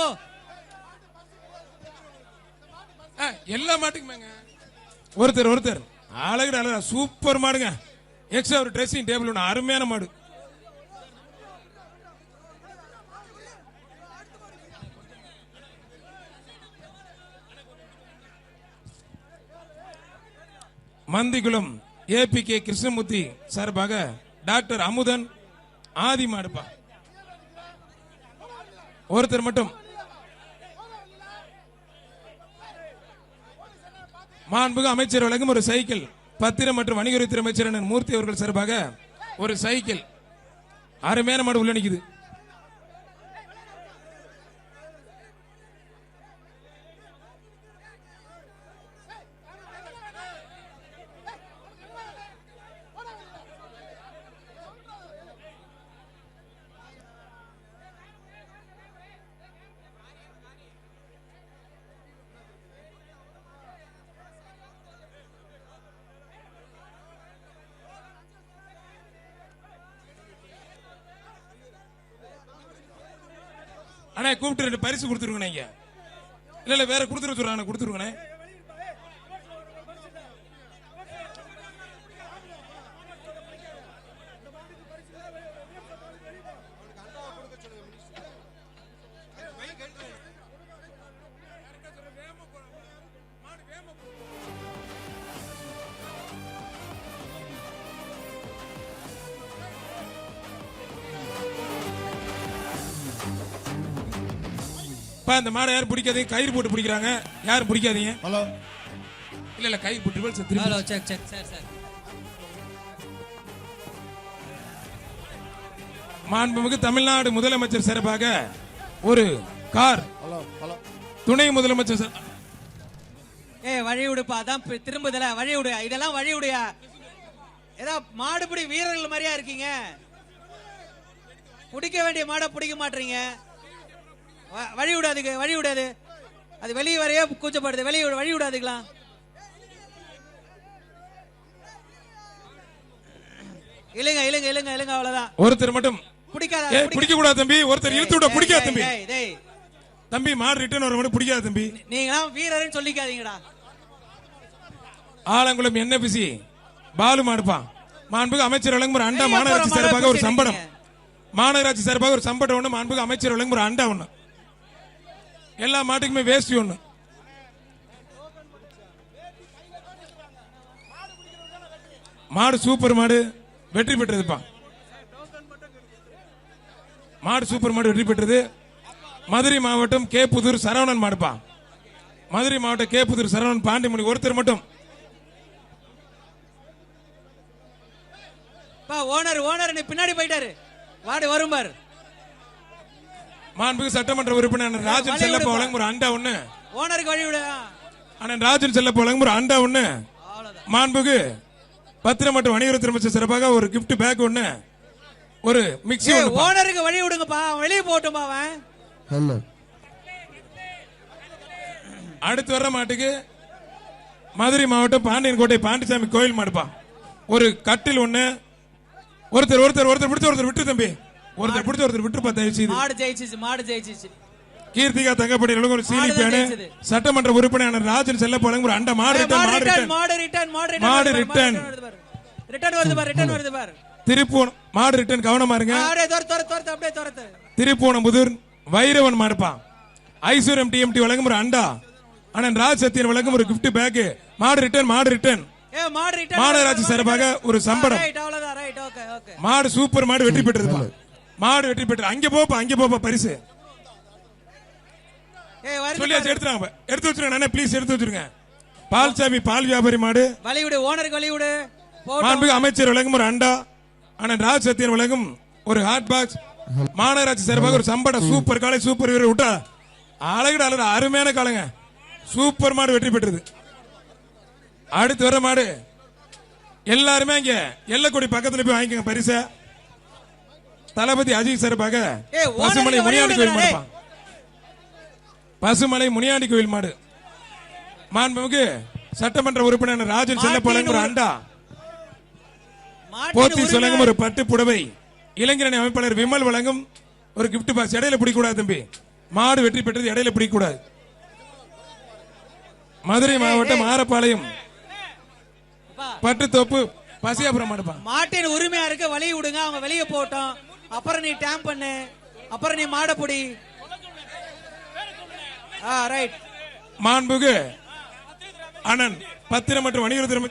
போ எல்லா மாட்டுக்குமேங்க ஒருத்தர் ஒருத்தர். அழகு அழகா சூப்பர் மாடுங்க. எக்ஸ்ட்ரா ஒரு ட்ரெஸ்ஸிங் டேபிள் ஒன்று அருமையான மாடு. மந்திகுளம் ஏபி கே கிருஷ்ணமூர்த்தி சார்பாக டாக்டர் அமுதன் ஆதி மாடுப்பா. ஒருத்தர் மட்டும். மாண்புக அமைச்சர் வழங்கும் ஒரு சைக்கிள். பத்திரம் மற்றும் வணிகத்துறை அமைச்சர் மூர்த்தி அவர்கள் சார்பாக ஒரு சைக்கிள். அருமையான மாடு உள்ள நிக்குது. அண்ணா கூப்பிட்டு ரெண்டு பரிசு கொடுத்துருங்க நீங்க இல்ல இல்ல வேற கொடுத்துரு கொடுத்துருங்கண்ணே. பா இந்த மாடை யாரும் பிடிக்காதீங்க. கயிறு போட்டு பிடிக்கிறாங்க. யாரும் பிடிக்காதீங்க. ஹலோ. இல்ல இல்ல கயிறு போட்டு போய் திருப்பி. Hello check check sir sir. மாண்புமிகு தமிழ்நாடு முதலமைச்சர் சிறப்பாக ஒரு கார். Hello hello. துணை முதலமைச்சர் சார். ஏய் வழி விடுப்பா. அதான் திரும்புதல. வழி விடு. இதெல்லாம் வழி விடுயா? ஏதோ மாடுபிடி வீரர்கள் மாதிரியா இருக்கீங்க. பிடிக்க வேண்டிய மாடை பிடிக்க மாட்டீங்க. வழி விடாதுக்கு வழி விடாது. அது வெளியே வரையே கூச்சப்படுது? வெளியே வழி விடாதுக்கலாம் இழுங்க இழுங்க இழுங்க இழுங்க அவ்வளவுதான். ஒருத்தர் மட்டும். பிடிக்காத பிடிக்க கூடாது தம்பி. ஒருத்தர் இழுத்து விட பிடிக்காது தம்பி. தம்பி மாடு ரிட்டர்ன் வர மட்டும் பிடிக்காது தம்பி. நீங்களாம் வீரர்னு சொல்லிக்காதீங்கடா. ஆலங்குளம் என்ன பிசி பாலு மாடுப்பான். மாண்புகு அமைச்சர் வழங்கும் ஒரு அண்டா மாநகராட்சி சார்பாக ஒரு பிடிச்சிருக்கீங்க. மாநகராட்சி சார்பாக ஒரு சம்படம் ஒண்ணு மாண்புகு அமைச்சர் வழங்கும் ஒரு அண்டா ஒண்ணு. எல்லா மாட்டுக்குமே வேஸ்டி ஒண்ணு. மாடு சூப்பர் மாடு வெற்றி பெற்றதுப்பா. மாடு சூப்பர் மாடு வெற்றி பெற்றது. மதுரை மாவட்டம் கே புதூர் சரவணன் மாடுப்பா. மதுரை மாவட்டம் கே புதூர் சரவணன் பாண்டிமணி ஒருத்தர் மட்டும். பா ஓனர் ஓனர் நீ பின்னாடி போயிட்டாரு. வாடு வரும் பாரு. மாண்புமிகு சட்டமன்ற உறுப்பினர் ராஜன் செல்லப்பா. வழங்கும் ஒரு அண்டா ஒண்ணு. ஓனருக்கு வழி விடு அண்ணன் ராஜன் செல்லப்பா வழங்கும் ஒரு அண்டா ஒண்ணு. அவ்வளவுதான். மாண்புகு பத்திரம் மற்றும் வணிகத்துறை அமைச்சர் சிறப்பாக ஒரு gift பேக் ஒண்ணு. ஒரு மிக்ஸி ஓனருக்கு வழி விடுங்கப்பா வெளியே போகட்டும்பா அவன். அடுத்து வர்ற மாட்டுக்கு மதுரை மாவட்டம் பாண்டியன்கோட்டை பாண்டிசாமி கோயில் மாடுப்பா. ஒரு கட்டில் ஒண்ணு. ஒருத்தர் ஒருத்தர் ஒருத்தர் பிடிச்ச ஒருத்தர் விட்டு தம்பி. ஒருத்தர் பிடிச்ச ஒருத்தர் விட்டு பார்த்தா செய்து மாடு ஜெயிச்சிச்சு மாடு ஜெயிச்சிச்சு கீர்த்திகா தங்கப்படி ஒரு சீனி பேனு. சட்டமன்ற உறுப்பினர் ராஜன் செல்லப்பா வழங்கும் ஒரு அண்டா மாடு ரிட்டர்ன் மாடு மாடு ரிட்டர்ன் மாடு ரிட்டர்ன் மாடு மாடு ரிட்டர்ன் ரிட்டர்ன். ரிட்டர்ன் வருது பாரு. ரிட்டர்ன் வருது பாரு திருப்பூன் மாடு ரிட்டர்ன் கவனமா இருங்க. அப்படியே துரத்து துரத்து துரத்து அப்படியே துரத்து. திருப்பூணம்புதூர் வைரவன் மாடுப்பான் ஐஸ்வர்யம் டிஎம்டி வழங்கும் ஒரு அண்டா. அண்ணன் ராஜ் சத்தியன் வழங்கும் ஒரு gift பேக் மாடு ரிட்டர்ன் மாடு ரிட்டர்ன் மாடு மாநகராட்சி சார்பாக ஒரு ஓகே மாடு சூப்பர் மாடு வெற்றி பெற்றதுப்பா. மாடு வெற்றி பெற்று அங்க போப்பா அங்க போப்பா பரிசு. சொல்லியாச்சு. எடுத்துறாங்க எடுத்து வச்சிருங்க அண்ணா ப்ளீஸ் எடுத்து வச்சிருங்க. பால்சாமி பால் வியாபாரி மாடு. வழி விடு ஓனருக்கு வழி விடு போகட்டும் மாண்புமிகு அமைச்சர் வழங்கும் ஒரு அண்டா அண்ணன் ராஜ் சத்தியன் வழங்கும் ஒரு ஹாட் பாக்ஸ் மாநகராட்சி சார்பாக ஒரு சம்படம் சூப்பர் காலை சூப்பர் வீரர் விட்டா அழகுட அழகு அருமையான காலங்க சூப்பர் மாடு வெற்றி பெற்றது. அடுத்து வர மாடு. எல்லாருமே இங்க எல்லக்குடி பக்கத்துல போய் வாங்கிக்கோங்க பரிச. தளபதி அஜித் சார்பாக பசுமலை முனியாண்டி கோயில் மாடுப்பா. பசுமலை முனியாண்டி கோயில் மாடு. மாண்புமிகு சட்டமன்ற உறுப்பினர் ராஜன் செல்லப்ப வழங்கும் ஒரு அண்டா. போத்தி வழங்கும் ஒரு பட்டு புடவை. இளைஞரணி அமைப்பாளர் விமல் வழங்கும் ஒரு gift பாக்ஸ் இடையில பிடிக்க கூடாது தம்பி. மாடு வெற்றி பெற்றது இடையில பிடிக்கக்கூடாது. மதுரை மாவட்டம் ஆரப்பாளையம். பட்டுத்தோப்பு பசியாபுரம் மாட்டின் உரிமையா இருக்கு வழி விடுங்க. அவங்க வெளியே போட்டோம் அப்புறம் நீ டேம் பண்ணு. அப்புறம் நீ மாட புடி ஆ ரைட் மாண்புகு அண்ணன் பத்திரம் மற்றும் வணிகத்துறை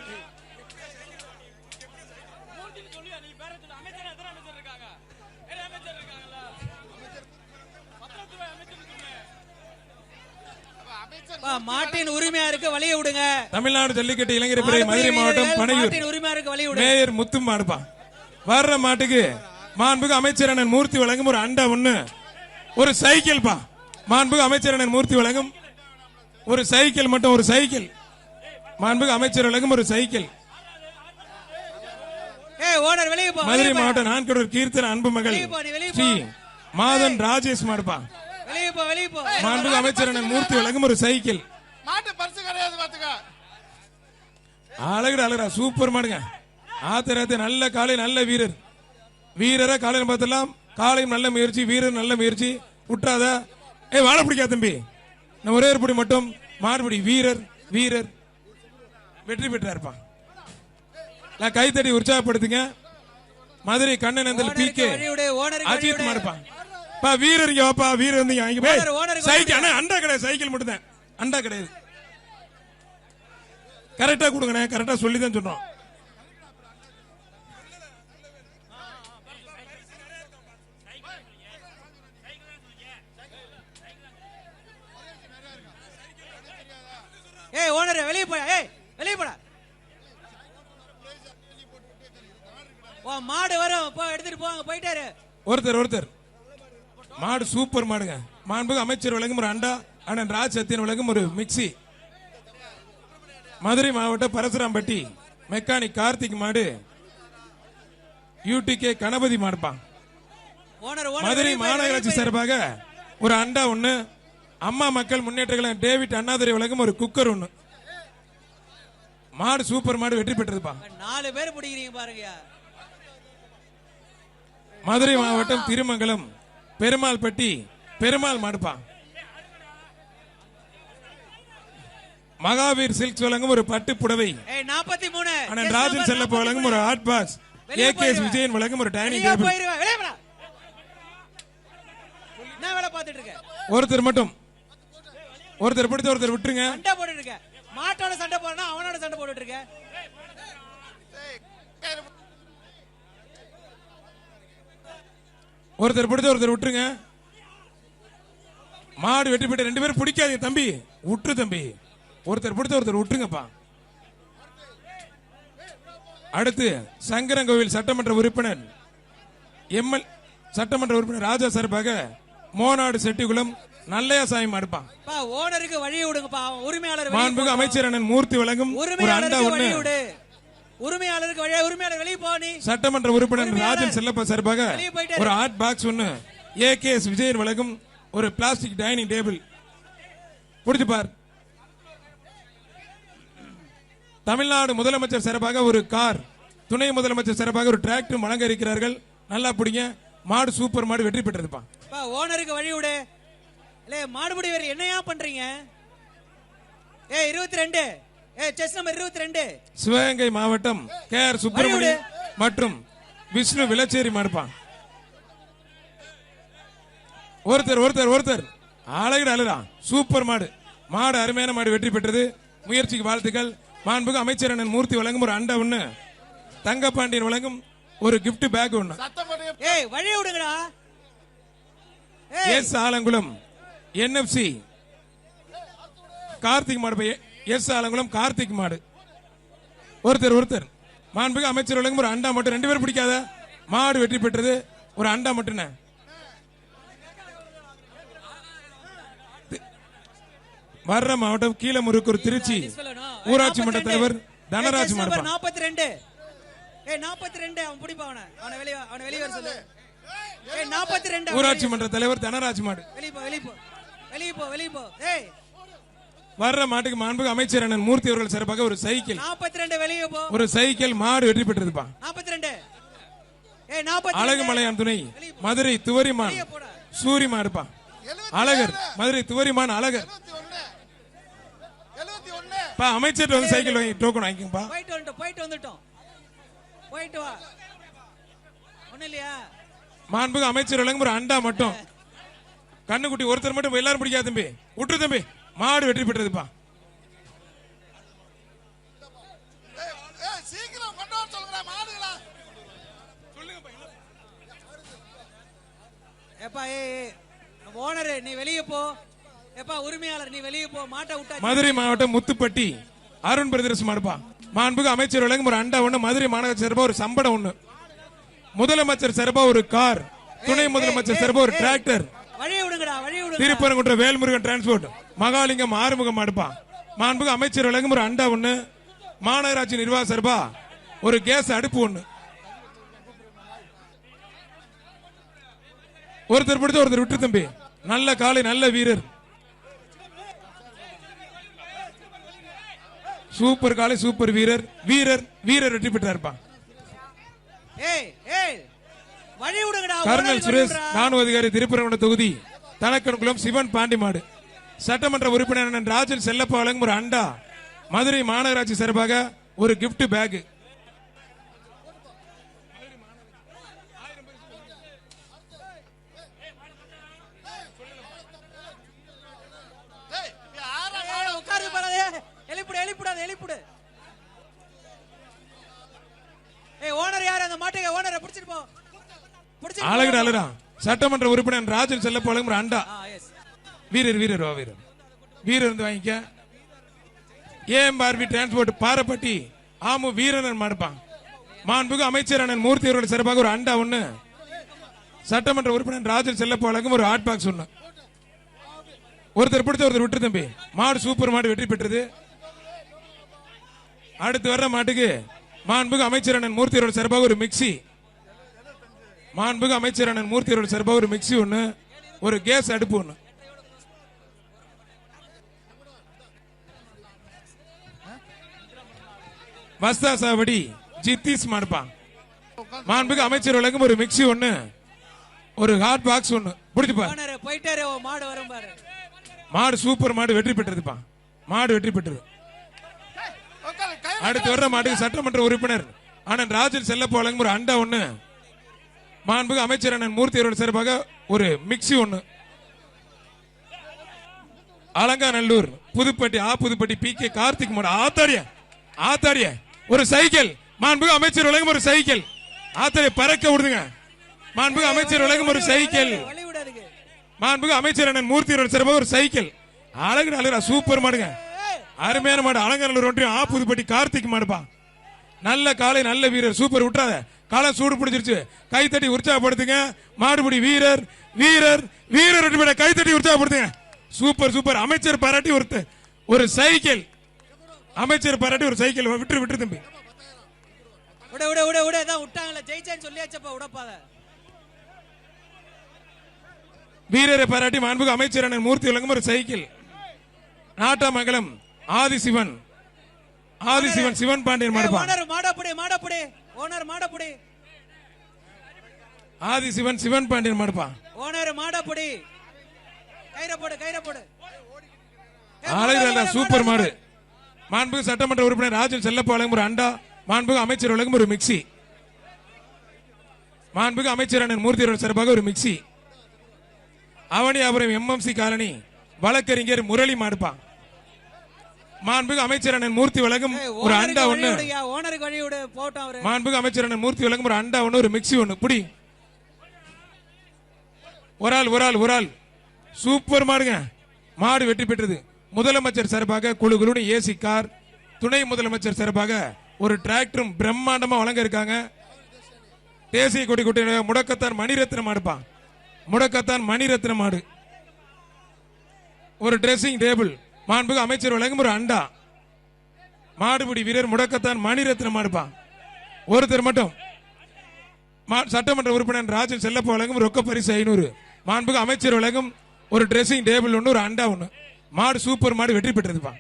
மாட்டின் உரிமையா இருக்கு வழியை விடுங்க. தமிழ்நாடு ஜல்லிக்கட்டு இளைஞர் பிரிவு மதுரை மாவட்டம் பனையூர். மாட்டின் உரிமையா இருக்கு வழி விடுங்க மேயர் முத்து மாடுப்பா வர்ற மாட்டுக்கு மாண்புகு அமைச்சர் அண்ணன் மூர்த்தி வழங்கும் ஒரு அண்டா ஒண்ணு. ஒரு சைக்கிள் பா. மாண்புகு அமைச்சர் அண்ணன் மூர்த்தி வழங்கும் ஒரு சைக்கிள் மட்டும் ஒரு சைக்கிள். மாண்புகு அமைச்சர் வழங்கும் ஒரு சைக்கிள். ஏய் ஓனர் வெளியே போ மதுரை. மாவட்டம் நான்கடூர் கீர்த்தன அன்பு மகள் ஸ்ரீ. மாதன் ராஜேஷ் மாடுப்பா வெளியே போ வெளியே போ. மாண்புகு அமைச்சர் அண்ணன் மூர்த்தி வழங்கும் ஒரு சைக்கிள். அழகுடா அழகுடா. சூப்பர் மாடுங்க. ஆத்திரத்தை நல்ல காலை நல்ல வீரர். வீரரா காலையில பார்த்தலாம் காலையும் நல்ல முயற்சி வீரர் நல்ல முயற்சி. விட்டாத ஏய் வாழ பிடிக்காத தம்பி. நான் ஒரே ஒரு பிடி மட்டும். மாடுபிடி வீரர் வீரர். வெற்றி பெற்றாருப்பா. நான் கைத்தடி உற்சாகப்படுத்துங்க. மதுரை கண்ணனந்தல் பி ஓனருக்கு கே அஜித் பா வீரர் வாப்பா வீரர் வந்து சைக்கிள் அண்ணா அண்டா கிடையாது சைக்கிள் மட்டும் தான் அண்டா கிடையாது. கரெக்டா கொடுங்கண்ணே கரெக்டா சொல்லி தான் சொன்னோம். ஏய் ஓனர் வெளியே போயா ஏய் வெளியே போடா. ஓ மாடு வரும் போ எடுத்துட்டு போங்க போயிட்டாரு. ஒருத்தர் ஒருத்தர். மாடு சூப்பர் மாடுங்க. மாண்புக்கு அமைச்சர் வழங்கும் ஒரு அண்டா அண்ணன் ராஜ் சத்தியன் வழங்கும் ஒரு மிக்ஸி. மதுரை மாவட்டம் பரசுராம்பட்டி மெக்கானிக் கார்த்திக் மாடு. யூடிகே கணபதி மாடுப்பா. ஓனர் ஓனர் மதுரை மாநகராட்சி. சார்பாக ஒரு அண்டா ஒண்ணு அம்மா மக்கள் முன்னேற்ற கழகம் டேவிட் அண்ணாதுரை வழங்கும் ஒரு குக்கர் ஒண்ணு. மாடு சூப்பர் மாடு வெற்றி பெற்றதுப்பா. நாலு பேர் பிடிக்கிறீங்க பாருங்கயா மதுரை மாவட்டம் திருமங்கலம் பெருமாள்பட்டி பெருமாள் மாடுப்பா. மகாவீர் சில்க்ஸ் வழங்கும் ஒரு பட்டு புடவை. நாற்பத்தி மூணு அண்ணன் ராஜன் செல்லப்ப வழங்கும் ஒரு hot box A K S. Vijayan வழங்கும் ஒரு டைனிங் டேபிள். ஒருத்தர் மட்டும். ஒருத்தர் பிடிச்ச ஒருத்தர் விட்டுருங்க. ஆட்டோட மாட்டோட சண்டை போடுறா அவனோட சண்டை போட்டுட்டு இருக்க. ஒருத்தர் பிடிச்ச ஒருத்தர் விட்டுருங்க. மாடு வெட்டி போயிட்டு ரெண்டு பேரும் பிடிக்காதீங்க தம்பி. விட்டுரு தம்பி. ஒருத்தர் பிடிச்ச ஒருத்தர் விட்டுருங்கப்பா. அடுத்து சங்கரங்கோவில் சட்டமன்ற உறுப்பினர் எம்எல் சட்டமன்ற உறுப்பினர் ராஜா சார்பாக மோனாடு செட்டிகுளம் நல்லையா சாமி மாடுப்பா பா ஓனருக்கு வழி விடுங்கப்பா. உரிமையாளர் வெளியே மாண்புகு போகட்டும். அமைச்சர் அண்ணன் மூர்த்தி அண்டா உரிமையாளருக்கு ஒண்ணு வழி விடு. உரிமையாளருக்கு வழி உரிமையாளர் வெளியே போ நீ. சட்டமன்ற உறுப்பினர். ராஜன் செல்லப்பா சார்பாக. ஒரு ஹாட் பாக்ஸ் ஒன்னு ஏ கே எஸ் விஜயன் வழங்கும் ஒரு பிளாஸ்டிக் டைனிங் டேபிள். புடிச்சு பார். தமிழ்நாடு முதலமைச்சர் சார்பாக ஒரு கார். துணை முதலமைச்சர் சார்பாக ஒரு டிராக்டர் வழங்க இருக்கிறார்கள். நல்லா பிடிங்க. மாடு சூப்பர் மாடு வெற்றி பெற்றதுப்பா. பா ஓனருக்கு வழி விடு. இல்ல மாடுபடி வேற என்னையா பண்றீங்க? ஏ இருபத்தி ரெண்டு ஏ செஸ் நம்பர் இருபத்தி ரெண்டு சிவகங்கை மாவட்டம் கே ஆர் சுப்பிரமணியம் மற்றும் விஷ்ணு விளச்சேரி மாடுப்பான் ஒருத்தர் ஒருத்தர் ஒருத்தர். அழகுட அழுடா சூப்பர் மாடு. மாடு அருமையான மாடு வெற்றி பெற்றது. முயற்சிக்கு வாழ்த்துக்கள். மாண்புக்கு அமைச்சர் அண்ணன் மூர்த்தி வழங்கும் ஒரு அண்டா ஒண்ணு. தங்கப்பாண்டியன் வழங்கும் ஒரு gift பேக் ஒண்ணு. ஏய் வழி விடுங்கடா. ஏய். எஸ் ஆலங்குளம். என்எஃப்சி கார்த்திக் மாடு எஸ் ஆலங்குளம் கார்த்திக் மாடு. ஒருத்தர் ஒருத்தர். மாண்புக்கு அமைச்சர் ஒரு அண்டா மட்டும். ரெண்டு பேரும் பிடிக்காத? மாடு வெற்றி பெற்றது. ஒரு அண்டா மட்டும் வர்ற மாவட்டம் கீழமுருக்கூர் திருச்சி. ஊராட்சி மன்ற 42. தலைவர் தனராஜ் நம்பர் மாடுப்பா. 42 ஏய் 42 அவன் பிடிப்பா அவனை. அவனை வெளிய அவனை வெளிய சொல்லு. 42 அவனை ஊராட்சி மன்ற தலைவர் தனராஜ் மாடு. வெளிய வெளிய வெளிய போ வெளிய போ. ஏய் வர்ற மாட்டுக்கு மாண்புக்கு அமைச்சர் அண்ணன் மூர்த்தி அவர்கள் சிறப்பாக ஒரு சைக்கிள். 42 வெளிய போ. ஒரு சைக்கிள் மாடு வெற்றி பெற்றதுப்பா. 42 ஏய் 42 அழகுமலையான் துணை. மதுரை துவரிமான். சூரிமா இருப்பா அழகர் மதுரை துவரிமான் அழகர். பா அமைச்சர் வந்து சைக்கிள் வாங்கி டோக்கன் வாங்கிக்கப்பா போயிட்டு வந்துட்டோம் போயிட்டு வந்துட்டோம். போயிட்டு வா. ஒண்ணு இல்லையா? மாண்புக்கு அமைச்சர் வழங்கும் ஒரு அண்டா மட்டும். கண்ணுக்குட்டி ஒருத்தர் மட்டும் எல்லாரும் பிடிக்காது தம்பி. விட்டுரு தம்பி. மாடு வெற்றி பெற்றதுப்பா. ஏ ஓனர் நீ வெளியே போ. ஏப்பா உரிமையாளர் நீ வெளியே போ. மாட்டை விட்டா மதுரை மாவட்டம் முத்துப்பட்டி. அருண் பிரதர்ஸ் மாடுப்பா. மாண்புக்கு அமைச்சர் வழங்கும் ஒரு அண்டா ஒண்ணு மதுரை மாநகர சிறப்பா ஒரு சம்படம் ஒண்ணு. முதலமைச்சர் சிறப்பா ஒரு கார். துணை முதலமைச்சர் சிறப்பா ஒரு டிராக்டர் வழி விடுங்கடா வழி விடுங்க திருப்பரங்குன்ற வேல்முருகன் டிரான்ஸ்போர்ட் மகாலிங்கம் ஆறுமுகம் மாடுப்பா மாண்புக்கு அமைச்சர் வழங்கும் ஒரு அண்டா ஒண்ணு மாநகராட்சி நிர்வாக சார்பா ஒரு கேஸ் அடுப்பு ஒண்ணு. ஒருத்தர் பிடிச்ச ஒருத்தர் விட்டு தம்பி. நல்ல காலை நல்ல வீரர். சூப்பர் காலை சூப்பர் வீரர். வீரர் வீரர் வெற்றி பெற்றாருப்பா. கர்னல் சுரேஷ். ராணுவ அதிகாரி திருப்பரங்குன்ற தொகுதி. தனக்கன்குளம் சிவன் பாண்டிமாடு. சட்டமன்ற உறுப்பினர் ராஜன் செல்லப்பா வழங்கும் ஒரு அண்டா. மதுரை மாநகராட்சி சார்பாக ஒரு gift பேக் டேய் யாரா? சட்டமன்ற உறுப்பினர் ராஜன் செல்லப்பா வழங்கும் ஒரு அண்டா வீரர் வீரர் வா வீரர். வீரர் வந்து வாங்கிக்க. AMRP transport Parapatti? ஆமு வீரன் மாடுப்பான். மாண்புக்கு அமைச்சர் அண்ணன் மூர்த்தி அவர்கள் சிறப்பாக ஒரு அண்டா ஒண்ணு. சட்டமன்ற உறுப்பினர் ராஜன் செல்லப்பா வழங்கும் ஒரு ஹாட் பாக்ஸ் ஒண்ணு. ஒருத்தர் பிடிச்ச ஒருத்தர் விட்டு தம்பி. மாடு சூப்பர் மாடு வெற்றி பெற்றது. அடுத்து வர்ற மாட்டுக்கு மாண்புக்கு அமைச்சர் அண்ணன் மூர்த்தி அவர்கள் சிறப்பாக ஒரு மிக்சி மாண்புக்கு அமைச்சர் அண்ணன் மூர்த்தி அவர்கள் சிறப்பாக ஒரு மிக்சி ஒண்ணு ஒரு கேஸ் அடுப்பு ஒண்ணு. வஸ்தா சாவடி ஜித்திஸ் மாடுப்பா. மாண்புக்கு அமைச்சர் வழங்கும் ஒரு மிக்சி ஒண்ணு ஒரு ஹாட் பாக்ஸ் ஒண்ணு. பிடிச்சுப்பா போயிட்டாரு மாடு வரும் பாரு. மாடு சூப்பர் மாடு வெற்றி பெற்றதுப்பா. மாடு வெற்றி பெற்றது. அடுத்து வர்ற மாட்டுக்கு சட்டமன்ற உறுப்பினர் அண்ணன் ராஜன் செல்லப்பா வழங்கும் ஒரு அண்டா ஒண்ணு. மாண்புக்கு அமைச்சர் அண்ணன் மூர்த்தி அவர்கள் சிறப்பாக ஒரு மிக்சி ஒண்ணு. அலங்காநல்லூர் புதுப்பட்டி ஆ புதுப்பட்டி பி கே கார்த்திக் மாடு ஆத்தாரிய ஆத்தாடிய ஒரு சைக்கிள். மாண்புக்கு அமைச்சர் உலகம் ஒரு சைக்கிள். ஆத்தாரிய பறக்க விடுதுங்க மாண்புக்கு அமைச்சர் உலகம் ஒரு சைக்கிள். மாண்புக்கு அமைச்சர் அண்ணன் மூர்த்தி அவர்கள் சிறப்பாக ஒரு சைக்கிள். அழகு அழகா சூப்பர் மாடுங்க. அருமையான மாடு அலங்காநல்லூர் ஒன்றியம் ஆ புதுப்பட்டி கார்த்திக் மாடுப்பா. நல்ல காலை நல்ல வீரர். சூப்பர் விட்டுறாத. காலம் சூடு பிடிச்சிருச்சு. கைத்தட்டி உற்சாகப்படுத்துங்க. மாடுபிடி வீரர் வீரர் வீரர் வெற்றி பெற கைத்தட்டி உற்சாகப்படுத்துங்க. Super super. அமைச்சர் பாராட்டி ஒருத்த ஒரு சைக்கிள். அமைச்சர் பாராட்டி ஒரு சைக்கிள். விட்டு விட்டு தம்பி. விட விட விட விட. தான் விட்டாங்களே ஜெயிச்சேன்னு சொல்லியாச்சப்பா விடப்பாத வீரரை பாராட்டி மாண்புக்கு அமைச்சர் அண்ணன் மூர்த்தி வழங்கும் ஒரு சைக்கிள். நாட்டாமங்கலம் ஆதிசிவன். ஆதிசிவன் சிவன் பாண்டியன் மாடுப்பா ஓனர் மாடப்படி மாடப்படி. ஓனர் மாடப்படி. ஆதிசிவன் சிவன் பாண்டியன் மாடுப்பா ஓனர் மாடப்படி. கயிற போடு கயிற போடு. சூப்பர் மாடு, மாண்புக்கு சட்டமன்ற உறுப்பினர் ராஜன் செல்லப்பா வழங்கும் ஒரு அண்டா மாண்புக்கு அமைச்சர் வழங்கும் ஒரு மிக்சி மாண்புக்கு அமைச்சர் அண்ணன் மூர்த்தி அவர்கள் சிறப்பாக ஒரு மிக்சி அவனியாபுரம் எம்எம்சி காலனி வழக்கறிஞர் முரளி மாடுப்பா மாண்புக்கு அமைச்சர் அண்ணன் மூர்த்தி வழங்கும் ஏய், ஒரு அண்டா ஒண்ணு. ஓனருக்கு வழி விடு போட்டோம் அவரு. மாண்புக்கு அமைச்சர் அண்ணன் மூர்த்தி வழங்கும் ஒரு அண்டா ஒண்ணு ஒரு மிக்சி ஒண்ணு. புடி. ஒரு ஆள் ஒரு ஆள் ஒரு ஆள். சூப்பர் மாடுங்க. மாடு வெற்றி பெற்றது. முதலமைச்சர் சார்பாக குழு குழுன்னு ஏசி கார் துணை முதலமைச்சர் சார்பாக ஒரு டிராக்டரும் பிரம்மாண்டமா வழங்க இருக்காங்க. தேசிய கொடி கொட்டி முடக்கத்தான் மணிரத்ன மாடுப்பா. முடக்கத்தான் மணிரத்ன மாடு. ஒரு ட்ரெஸ்ஸிங் டேபிள் மாண்புக்கு அமைச்சர் வழங்கும் ஒரு அண்டா. மாடுபிடி வீரர் முடக்கத்தான் மணிரத்னம் மாடுப்பான் ஒருத்தர் மட்டும். மா- சட்டமன்ற உறுப்பினர் ராஜன் செல்லப்ப வழங்கும் ரொக்க பரிசு ஐநூறு. மாண்புக்கு அமைச்சர் வழங்கும் ஒரு ட்ரெஸ்ஸிங் டேபிள் ஒன்று ஒரு அண்டா ஒன்று மாடு சூப்பர் மாடு வெற்றி பெற்றதுப்பா.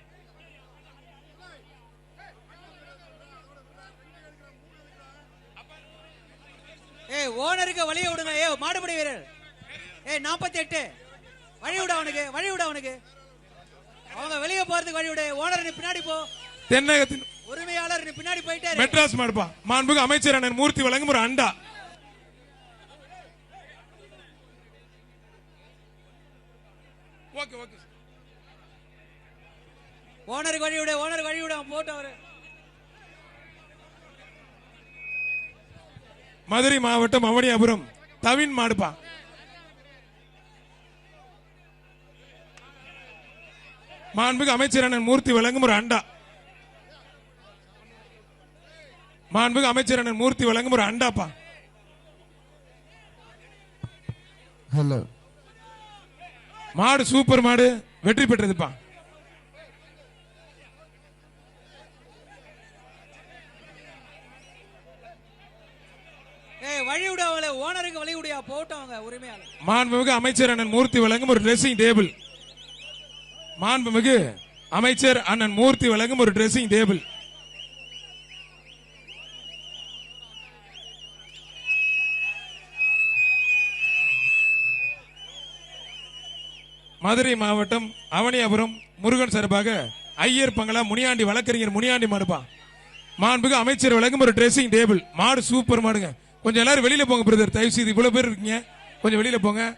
ஏய் ஓனருக்கு வழிய விடுங்க. ஏ மாடுபடி வீரர். ஏய் நாற்பத்தி எட்டு வழி விட அவனுக்கு வழி விட அவனுக்கு. அவங்க வெளியே போறதுக்கு வழி விடு. ஓனர் நீ பின்னாடி போ. தென்னகத்தின் உரிமையாளர் நீ பின்னாடி போயிட்டே. மெட்ராஸ் மாடுப்பா. மாண்புக்கு அமைச்சர் அண்ணன் மூர்த்தி வழங்கும் ஒரு அண்டா. Okay okay. ஓனருக்கு வழி விடு ஓனருக்கு வழி விடு அவன் போட்டு அவரு. மதுரை மாவட்டம் அவனியாபுரம் தவின் மாடுப்பா. மாண்புக்கு அமைச்சர் அண்ணன் மூர்த்தி வழங்கும் ஒரு அண்டா. மாண்புக்கு அமைச்சர் அண்ணன் மூர்த்தி வழங்கும் ஒரு அண்டாப்பா. ஹலோ மாடு சூப்பர் மாடு வெற்றி பெற்றதுப்பா. ஏய் வழி விடு அவங்கள. ஓனருக்கு வழி விடுயா போட்டோம் அவங்க உரிமையாளர். மாண்புமிகு அமைச்சர் அண்ணன் மூர்த்தி வழங்கும் ஒரு ட்ரெஸ்ஸிங் டேபிள் மாண்புமிகு அமைச்சர் அண்ணன் மூர்த்தி வழங்கும் ஒரு ட்ரெஸ்ஸிங் டேபிள் மதுரை மாவட்டம் அவனியாபுரம் முருகன் சார்பாக ஐயர் பங்களா முனியாண்டி வழக்கறிஞர் முனியாண்டி மாடுப்பா. மாண்புக்கு அமைச்சர் வழங்கும் ஒரு ட்ரெஸ்ஸிங் டேபிள் மாடு சூப்பர் மாடுங்க. கொஞ்சம் எல்லாரும் வெளியில போங்க பிரதர் தயவு செய்து இவ்வளவு பேர் இருக்கீங்க. கொஞ்சம் வெளியில போங்க.